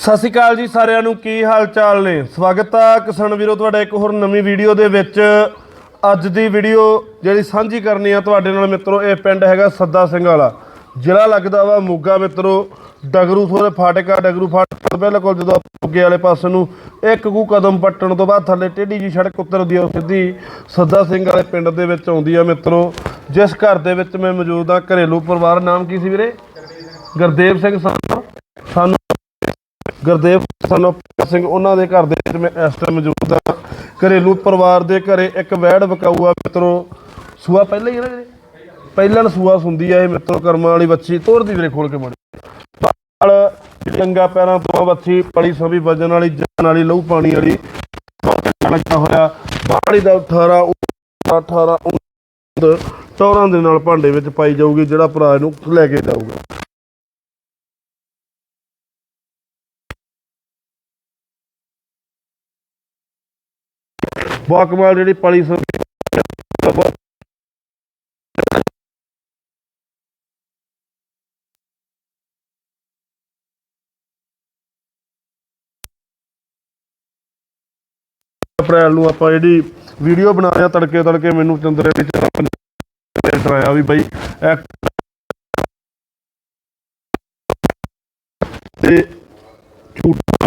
ਸਤਿ ਸ਼੍ਰੀ ਅਕਾਲ ਜੀ ਸਾਰਿਆਂ ਨੂੰ, ਕੀ ਹਾਲ ਚਾਲ ਨੇ? ਸਵਾਗਤ ਆ ਕਿਸਾਨ ਵੀਰੋ, ਤੁਹਾਡਾ ਇੱਕ ਹੋਰ ਨਵੀਂ ਵੀਡੀਓ ਦੇ ਵਿੱਚ। ਅੱਜ ਦੀ ਵੀਡੀਓ ਜਿਹੜੀ ਸਾਂਝੀ ਕਰਨੀ ਆ ਤੁਹਾਡੇ ਨਾਲ ਮਿੱਤਰੋ, ਇਹ ਪਿੰਡ ਹੈਗਾ ਸੱਦਾ ਸਿੰਘ ਵਾਲਾ। ਜ਼ਿਲ੍ਹਾ ਲੱਗਦਾ ਵਾ ਮੋਗਾ ਮਿੱਤਰੋ, ਡਗਰੂ ਥੋੜੇ ਫਾਟਕਾ ਡਗਰੂ ਫਾਟਕ ਤੋਂ ਬਿਲਕੁਲ ਜਦੋਂ ਆਪਾਂ ਮੋਗੇ ਵਾਲੇ ਪਾਸੇ ਨੂੰ ਇੱਕ ਕੁ ਕਦਮ ਪੱਟਣ ਤੋਂ ਬਾਅਦ ਥੱਲੇ ਟੇਢੀ ਜੀ ਸੜਕ ਉਤਰਦੀ ਆ, ਉਹ ਸਿੱਧੀ ਸੱਦਾ ਸਿੰਘ ਵਾਲੇ ਪਿੰਡ ਦੇ ਵਿੱਚ ਆਉਂਦੀ ਆ ਮਿੱਤਰੋ। ਜਿਸ ਘਰ ਦੇ ਵਿੱਚ ਮੈਂ ਮੌਜੂਦ ਆ, ਘਰੇਲੂ ਪਰਿਵਾਰ ਨਾਮ ਕੀ ਸੀ ਵੀਰੇ? ਗੁਰਦੇਵ ਸਿੰਘ ਸਾਨੂੰ ਸਾਨੂੰ ਗੁਰਦੇਵ ਸਾਨੂੰ ਸਿੰਘ, ਉਹਨਾਂ ਦੇ ਘਰ ਦੇ ਵਿੱਚ ਮੈਂ ਇਸ ਟਾਈਮ ਮੌਜੂਦ ਹਾਂ। ਘਰੇਲੂ ਪਰਿਵਾਰ ਦੇ ਘਰੇ ਇੱਕ ਵੈੜ ਵਿਕਾਊ ਆ, ਮਿੱਤਰੋ। ਸੂਆ ਪਹਿਲਾਂ ਹੀ ਹੈ ਨਾ ਵੀਰੇ? ਪਹਿਲਾਂ ਸੂਆ ਸੁੰਦੀ ਆ ਇਹ, ਮਿੱਤਰੋ, ਕਰਮਾਂ ਵਾਲੀ ਬੱਚੀ ਤੋਰਦੀ ਵੀਰੇ, ਖੋਲ ਕੇ ਮੜ ਨਾਲ ਚੰਗਾ ਪੈਰਾਂ ਤੋਂ ਬੱਚੀ ਪਲੀ ਸਭੀ ਵਜਨ ਵਾਲੀ, ਜਾਨ ਵਾਲੀ, ਲਹੂ ਪਾਣੀ ਵਾਲੀ ਲੱਗਾ ਹੋਇਆ, ਬਾੜੀ ਦਾ 18 18 ਟੌਰਾਂ ਦੇ ਨਾਲ ਭਾਂਡੇ ਵਿੱਚ ਪਾਈ ਜਾਊਗੀ, ਜਿਹੜਾ ਭਰਾ ਇਹਨੂੰ ਲੈ ਕੇ ਜਾਊਗਾ। ਬਹੁਤ ਜਿਹੜੀ ਪਾਲੀ ਸੋ ਅਪ੍ਰੈਲ ਨੂੰ ਆਪਾਂ ਜਿਹੜੀ ਵੀਡੀਓ ਬਣਾ ਰਿਹਾ ਤੜਕੇ ਤੜਕੇ ਮੈਨੂੰ ਚੰਦਰੇ ਵਿੱਚ ਲੈਟਰ ਆਇਆ ਵੀ ਬਾਈ ਤੇ ਝੂਠ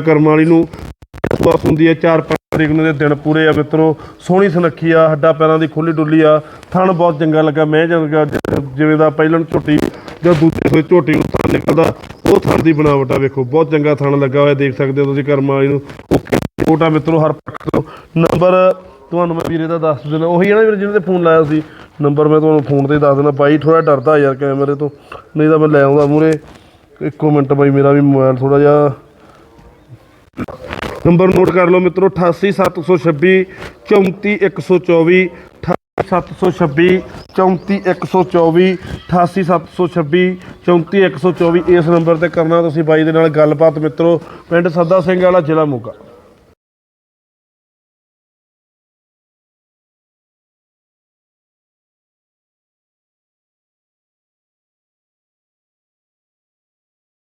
ਕਰਮ ਵਾਲੀ ਨੂੰ ਬਸ ਹੁੰਦੀ ਹੈ 4-5 ਤਰੀਕ ਨੂੰ ਦੇ ਦਿਨ ਪੂਰੇ ਆ ਮਿੱਤਰੋ, ਸੋਹਣੀ ਸੁਨੱਖੀ ਆ, ਹੱਡਾ ਪੈਰਾਂ ਦੀ ਖੁੱਲੀ ਡੁੱਲੀ ਆ, ਥਣ ਬਹੁਤ ਚੰਗਾ ਲੱਗਾ, ਮੈਂ ਜੰਗਾ ਜਿਵੇਂ ਦਾ ਪਹਿਲਾਂ ਝੋਟੀ ਜਾਂ ਦੂਜੇ ਹੋਏ ਝੋਟੀ ਨੂੰ ਥਣ ਨਿਕਲਦਾ, ਉਹ ਥਣ ਦੀ ਬਣਾਵਟ ਆ ਵੇਖੋ, ਬਹੁਤ ਚੰਗਾ ਥਣ ਲੱਗਾ ਹੋਇਆ ਦੇਖ ਸਕਦੇ ਹੋ ਤੁਸੀਂ ਕਰਮ ਵਾਲੀ ਨੂੰ। ਛੋਟਾ ਮਿੱਤਰੋ, ਹਰ ਪੱਖ ਤੋਂ। ਨੰਬਰ ਤੁਹਾਨੂੰ ਮੈਂ ਵੀਰੇ ਦਾ ਦੱਸ ਦਿੰਦਾ, ਉਹੀ ਹੈ ਨਾ ਵੀਰੇ ਜਿਹਨੇ ਤੇ ਫੋਨ ਲਾਇਆ ਸੀ। ਨੰਬਰ ਮੈਂ ਤੁਹਾਨੂੰ ਫੋਨ ਤੇ ਦੱਸ ਦਿੰਦਾ ਬਾਈ ਥੋੜਾ ਡਰਦਾ ਯਾਰ ਕੈਮਰੇ ਤੋਂ, ਨਹੀਂ ਤਾਂ ਮੈਂ ਲੈ ਆਉਂਦਾ ਮੂਰੇ ਇੱਕੋ ਮਿੰਟ ਬਾਈ, ਮੇਰਾ ਵੀ ਮੋਬਾਈਲ ਥੋੜਾ ਜਿਹਾ ਨੰਬਰ ਨੋਟ ਕਰ ਲਓ ਮਿੱਤਰੋ 88726 34124 88726 34124 88726 34124 ਇਸ ਨੰਬਰ ਤੇ ਕਰਨਾ ਤੁਸੀਂ ਬਾਈ ਦੇ ਨਾਲ ਗੱਲਬਾਤ ਮਿੱਤਰੋ, ਪਿੰਡ ਸੱਦਾ ਸਿੰਘ ਵਾਲਾ ਜ਼ਿਲ੍ਹਾ ਮੋਗਾ।